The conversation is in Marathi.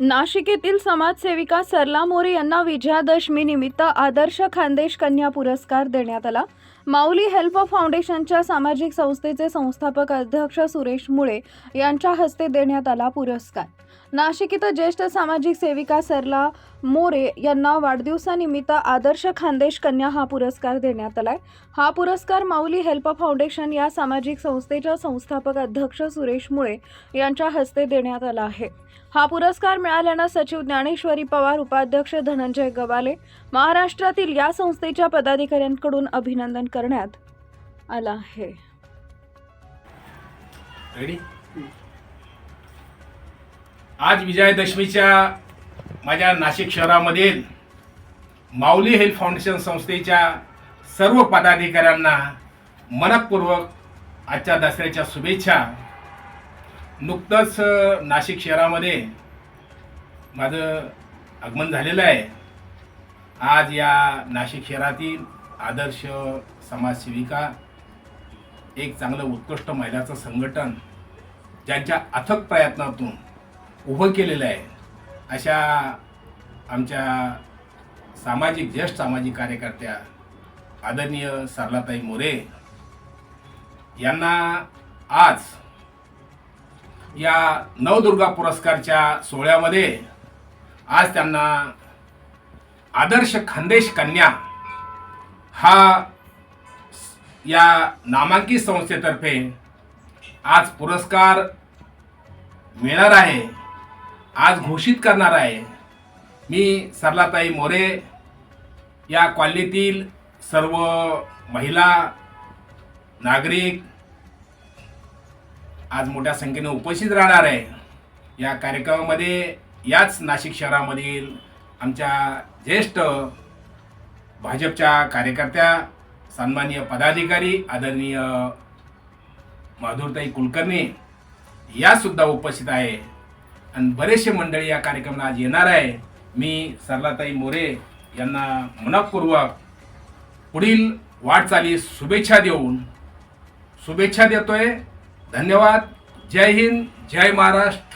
नाशिक येथील समाजसेविका सरला मोरे यांना विजयादशमी निमित्त आदर्श खानदेश कन्या पुरस्कार देण्यात आला. माऊली हेल्प फाउंडेशनच्या सामाजिक संस्थेचे संस्थापक अध्यक्ष सुरेश मुळे यांच्या हस्ते देण्यात आला पुरस्कार. नाशिक इथं ज्येष्ठ सामाजिक सेविका सरला मोरे यांना वाढदिवसानिमित्त आदर्श खानदेश कन्या हा पुरस्कार देण्यात आलाय. हा पुरस्कार माऊली हेल्प फाउंडेशन या सामाजिक संस्थेच्या संस्थापक अध्यक्ष सुरेश मुळे यांच्या हस्ते देण्यात आला आहे. हा पुरस्कार मिळाल्यानं सचिव ज्ञानेश्वरी पवार उपाध्यक्ष धनंजय गवाले महाराष्ट्रातील या संस्थेच्या पदाधिकाऱ्यांकडून अभिनंदन करण्यात आलं आहे. आज विजयादशमीच्या माझ्या नाशिक शहरामधील माऊली हेल्थ फाउंडेशन संस्थेच्या सर्व पदाधिकाऱ्यांना मनपूर्वक आजच्या दसऱ्याच्या शुभेच्छा. नुकतंच नाशिक शहरामध्ये माझं आगमन झालेलं आहे. आज या नाशिक शहरातील आदर्श समाजसेविका एक चांगलं उत्कृष्ट महिलाचं संघटन ज्यांच्या अथक प्रयत्नातून उभं केलेलं आहे. अशा आमच्या सामाजिक ज्येष्ठ सामाजिक कार्यकर्त्या आदरणीय सरलाताई मोरे यांना आज या नवदुर्गा पुरस्कारच्या सोहळ्यामध्ये आज त्यांना आदर्श खानदेश कन्या हा या नामांकित संस्थेतर्फे आज पुरस्कार मिळणार आहे. आज घोषित करणार आहे. मी सरलाताई मोरे या कॉलनीतील सर्व महिला नागरिक आज मोठ्या संख्येने उपस्थित राहणार आहे. या कार्यक्रमामध्ये याच नाशिक शहरामधील आमच्या ज्येष्ठ भाजपच्या कार्यकर्त्या सन्माननीय पदाधिकारी आदरणीय माधुरताई कुलकर्णी यासुद्धा उपस्थित आहे. आणि बरेचसे मंडळी या कार्यक्रमाला आज येणार आहे. मी सरलाताई मोरे यांना मनपूर्वक पुढील वाटचाली शुभेच्छा देऊन शुभेच्छा देतोय. धन्यवाद. जय हिंद जय महाराष्ट्र.